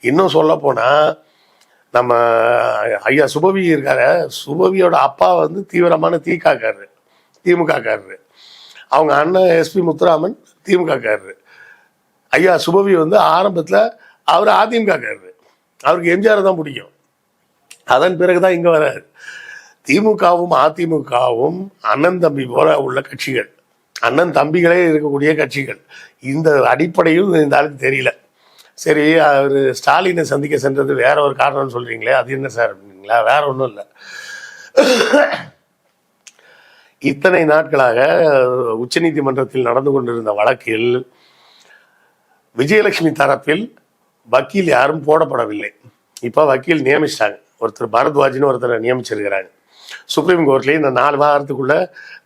இன்னும் சொல்ல போனால் நம்ம ஐயா சுபவி இருக்காரு. சுபவியோட அப்பா வந்து தீவிரமான தீக்காக்காரரு திமுகக்காரரு. அவங்க அண்ணன் எஸ்பி முத்துராமன் திமுகக்காரரு. ஐயா சுபவி வந்து ஆரம்பத்தில் அவர் அதிமுகக்காரரு. அவருக்கு எம்ஜிஆர் தான் பிடிக்கும். அதன் பிறகு தான் இங்கே வராரு. திமுகவும் அதிமுகவும் அண்ணன் தம்பி போல உள்ள கட்சிகள். அண்ணன் தம்பிகளே இருக்கக்கூடிய கட்சிகள். இந்த அடிப்படையும் இந்த ஆளுக்கு தெரியல. சரி அவர் ஸ்டாலினை சந்திக்க சென்றது வேற ஒரு காரணம்னு சொல்றீங்களே அது என்ன சார் அப்படிங்களா வேற ஒன்றும் இல்லை. இத்தனை நாட்களாக உச்சநீதிமன்றத்தில் நடந்து கொண்டிருந்த வழக்கில் விஜயலட்சுமி தரப்பில் வக்கீல் யாரும் போடப்படவில்லை. இப்போ வக்கீல் நியமிச்சிட்டாங்க. ஒருத்தர் பரத்வாஜின்னு ஒருத்தரை நியமிச்சிருக்கிறாங்க. சுப்ரீம் கோர்ட்லேயும் இந்த நாலு வாரத்துக்குள்ள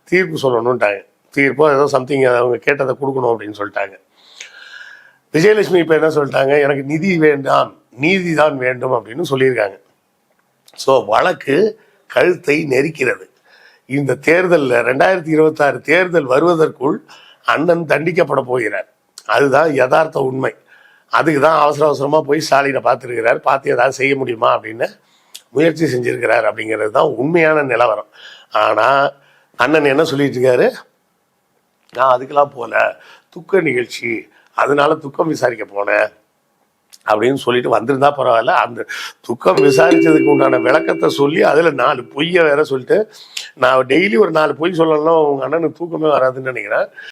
தீர்ப்பு சொல்லணும்ன்ட்டாங்க தீர்ப்போ ஏதோ சம்திங் அவங்க கேட்டதை கொடுக்கணும் அப்படின்னு சொல்லிட்டாங்க. விஜயலட்சுமி இப்போ என்ன சொல்லிட்டாங்க? எனக்கு நிதி வேண்டாம் நீதி தான் வேண்டும் அப்படின்னு சொல்லியிருக்காங்க. ஸோ வழக்கு கழுத்தை நெரிக்கிறது. இந்த தேர்தலில் ரெண்டாயிரத்தி இருபத்தாறு தேர்தல் வருவதற்குள் அண்ணன் தண்டிக்கப்பட போகிறார். அதுதான் யதார்த்த உண்மை. அதுக்கு தான் அவசர அவசரமாக போய் ஸ்டாலினை பார்த்துருக்கிறார். பார்த்து ஏதாவது செய்ய முடியுமா அப்படின்னு முயற்சி செஞ்சுருக்கிறார் அப்படிங்கிறது தான் உண்மையான நிலவரம். ஆனால் அண்ணன் என்ன சொல்லிட்டு இருக்காரு? நான் அதுக்கெல்லாம் போகல துக்க நிகழ்ச்சி அதனால துக்கம் விசாரிக்க போனேன் அப்படின்னு சொல்லிட்டு வந்திருந்தா பரவாயில்ல. அந்த துக்கம் விசாரிச்சதுக்கு உண்டான விளக்கத்தை சொல்லி அதில் நாலு பொய்யை வேற சொல்லிட்டு நான் டெய்லி ஒரு நாலு பொய் சொல்லலாம் உங்க அண்ணனுக்கு தூக்கமே வராதுன்னு நினைக்கிறேன்.